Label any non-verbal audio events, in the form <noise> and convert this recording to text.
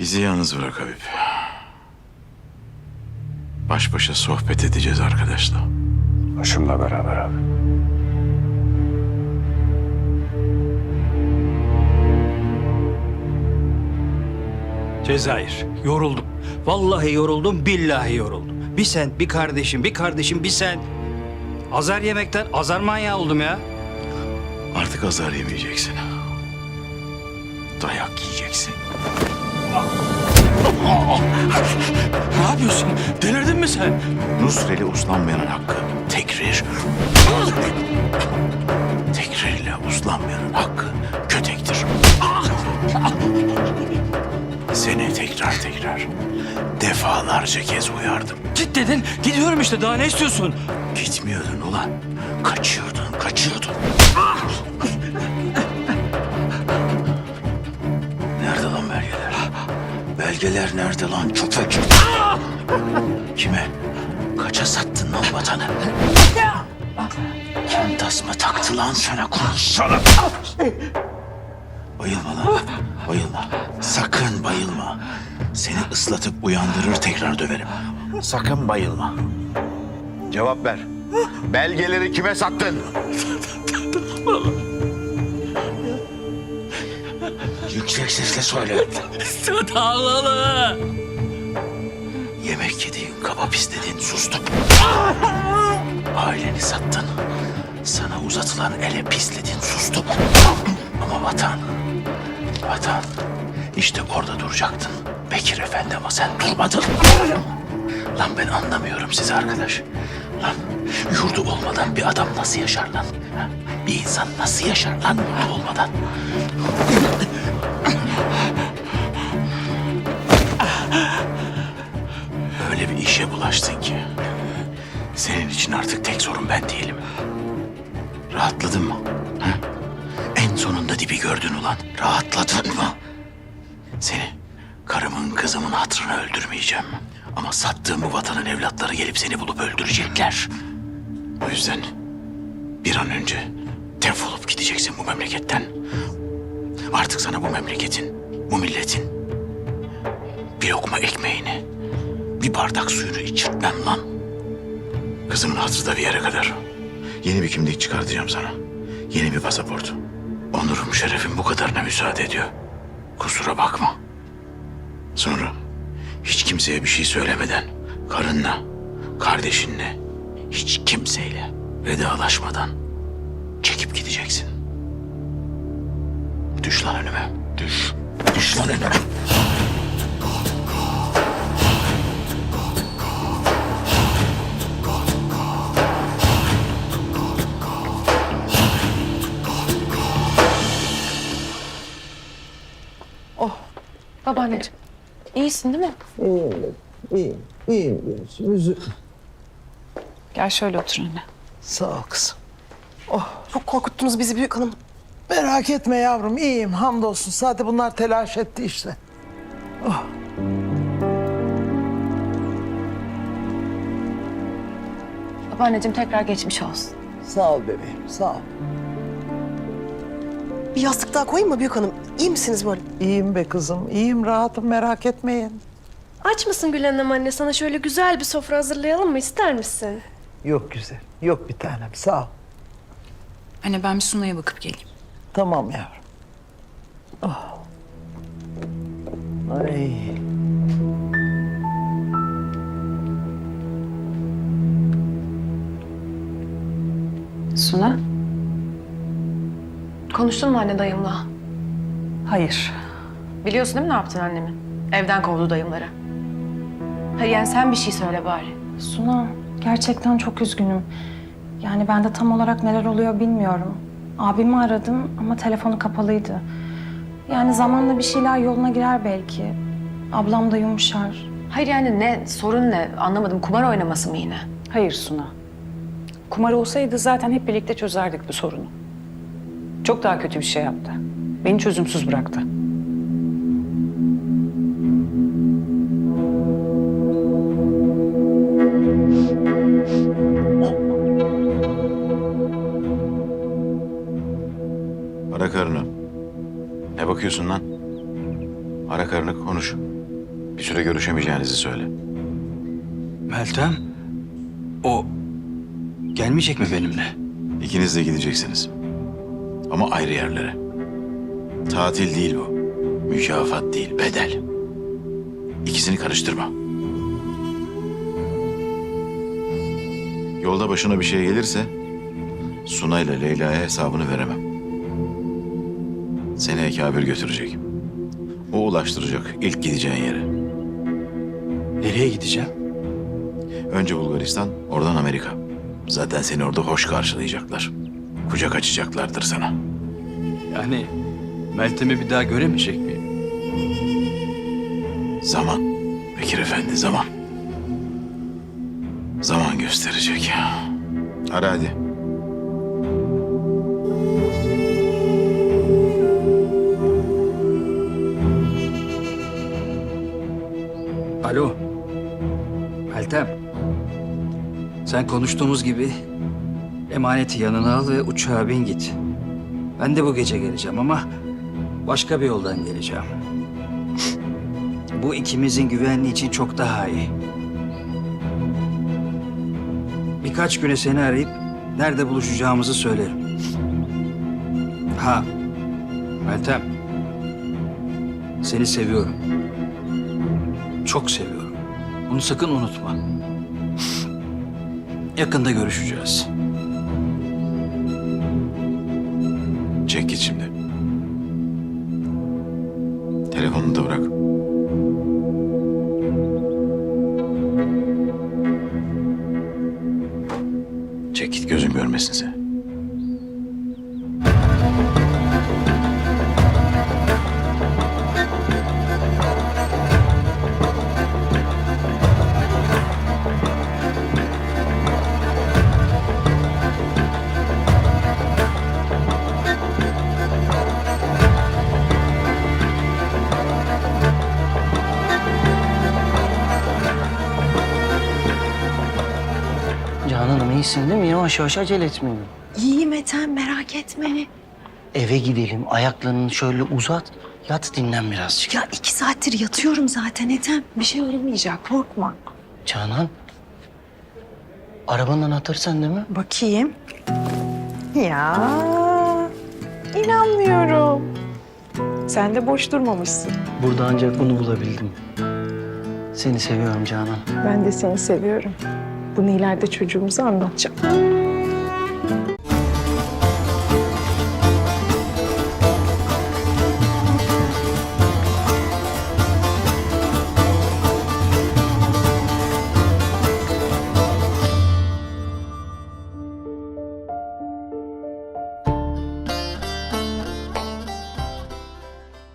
Bizi yalnız bırak Habib. Baş başa sohbet edeceğiz arkadaşlar. Başımla beraber abi. Cezayir. Yoruldum. Vallahi yoruldum, billahi yoruldum. Bir sen, bir kardeşim, bir kardeşim, bir sen. Azar yemekten azar manyağı oldum ya. Artık azar yemeyeceksin. Dayak yiyeceksin. Ne yapıyorsun? Delirdin mi sen? Nusreli uslanmayanın hakkı tekrir. Tekrirle uslanmayanın hakkı kötektir. Seni tekrar tekrar defalarca kez uyardım. Git dedin. Gidiyorum işte. Daha ne istiyorsun? Gitmiyordun ulan. Kaçıyordun, kaçıyordun. Nerede Belgeler nerede lan köpek? Kime? Kaça sattın lan vatanı? Kim tasma taktı lan sana konuşsana? Bayılma lan. Bayılma. Sakın bayılma. Seni ıslatıp uyandırır tekrar döverim. Sakın bayılma. Cevap ver. Belgeleri kime sattın? <laughs> Yüksek sesle söyle. Dağlalı. Yemek yediğin, kebap istediğin sustum. Aileni sattın. Sana uzatılan ele pisledin sustum. Ama vatan, vatan işte orada duracaktın. Bekir Efendi ama sen durmadın. Lan ben anlamıyorum sizi arkadaş. Lan yurdu olmadan bir adam nasıl yaşar lan? Bir insan nasıl yaşar lan yurdu olmadan? İşe bulaştın ki. Senin için artık tek sorun ben değilim. Rahatladın mı? Ha? En sonunda dibi gördün ulan. Rahatladın mı? Seni karımın kızımın hatırına öldürmeyeceğim. Ama sattığım bu vatanın evlatları gelip seni bulup öldürecekler. O yüzden bir an önce defolup gideceksin bu memleketten. Artık sana bu memleketin, bu milletin bir lokma ekmeğini, bir bardak suyunu içirtmem lan. Kızımın hatırı da bir yere kadar. Yeni bir kimlik çıkartacağım sana. Yeni bir pasaport. Onurum, şerefim bu kadarına müsaade ediyor. Kusura bakma. Sonra hiç kimseye bir şey söylemeden, karınla, kardeşinle, hiç kimseyle vedalaşmadan çekip gideceksin. Düş lan önüme. Düş. Düş lan önüme. Babaanneciğim, iyisin değil mi? İyiyim, iyiyim, iyiyim. Üzü- Gel şöyle otur anne. Sağ ol kızım. Çok korkuttunuz bizi büyük hanım. Merak etme yavrum, iyiyim. Hamdolsun. Sadece bunlar telaş etti işte. Babaanneciğim tekrar geçmiş olsun. Sağ ol bebeğim, sağ ol. Bir yastık daha koyayım mı büyük hanım? İyi misiniz böyle? İyiyim be kızım, iyiyim, rahatım. Merak etmeyin. Aç mısın Gül Hanım anne? Sana şöyle güzel bir sofra hazırlayalım mı? İster misin? Yok güzel, yok bir tanem. Sağ ol. Anne ben bir Suna'ya bakıp geleyim. Tamam yavrum. Oh. Ay. Suna? Konuştun mu anne dayımla? Hayır. Biliyorsun değil mi ne yaptın annemi? Evden kovdu dayımları. Hayır yani sen bir şey söyle bari. Suna, gerçekten çok üzgünüm. Yani ben de tam olarak neler oluyor bilmiyorum. Abimi aradım ama telefonu kapalıydı. Yani zamanla bir şeyler yoluna girer belki. Ablam da yumuşar. Hayır yani ne? Sorun ne? Anlamadım. Kumar oynaması mı yine? Hayır Suna. Kumar olsaydı zaten hep birlikte çözerdik bu sorunu. Çok daha kötü bir şey yaptı. Beni çözümsüz bıraktı. Ara karını. Ne bakıyorsun lan? Ara karını konuş. Bir süre görüşemeyeceğinizi söyle. Meltem, o gelmeyecek mi benimle? İkiniz de gideceksiniz. Ama ayrı yerlere. Tatil değil bu. Mükafat değil, bedel. İkisini karıştırma. Yolda başına bir şey gelirse Suna ile Leyla'ya hesabını veremem. Seni Ekabir götürecek. O ulaştıracak ilk gideceğin yere. Nereye gideceğim? Önce Bulgaristan, oradan Amerika. Zaten seni orada hoş karşılayacaklar. Kucak açacaklardır sana. Yani Meltem'i bir daha göremeyecek miyim? Zaman. Bekir Efendi zaman. Zaman gösterecek. Ara hadi. Alo. Meltem. Sen konuştuğumuz gibi emaneti yanına al ve uçağa bin git. Ben de bu gece geleceğim ama başka bir yoldan geleceğim. Bu ikimizin güvenliği için çok daha iyi. Birkaç güne seni arayıp nerede buluşacağımızı söylerim. Ha, Meltem. Seni seviyorum. Çok seviyorum. Bunu sakın unutma. Yakında görüşeceğiz. Çek git şimdi. Telefonunu da bırak. Çek git gözüm görmesin seni. İyisin değil mi? Yavaş yavaş acele etmeyin. İyiyim Ethem merak etme. Eve gidelim, ayaklarını şöyle uzat, yat dinlen birazcık. Ya iki saattir yatıyorum zaten Ethem. Bir şey olmayacak korkma. Canan, arabanın anahtarı sende mi? Bakayım. Ya inanmıyorum. Sen de boş durmamışsın. Burada ancak bunu bulabildim. Seni seviyorum Canan. Ben de seni seviyorum. Bunu ileride çocuğumuza anlatacağım.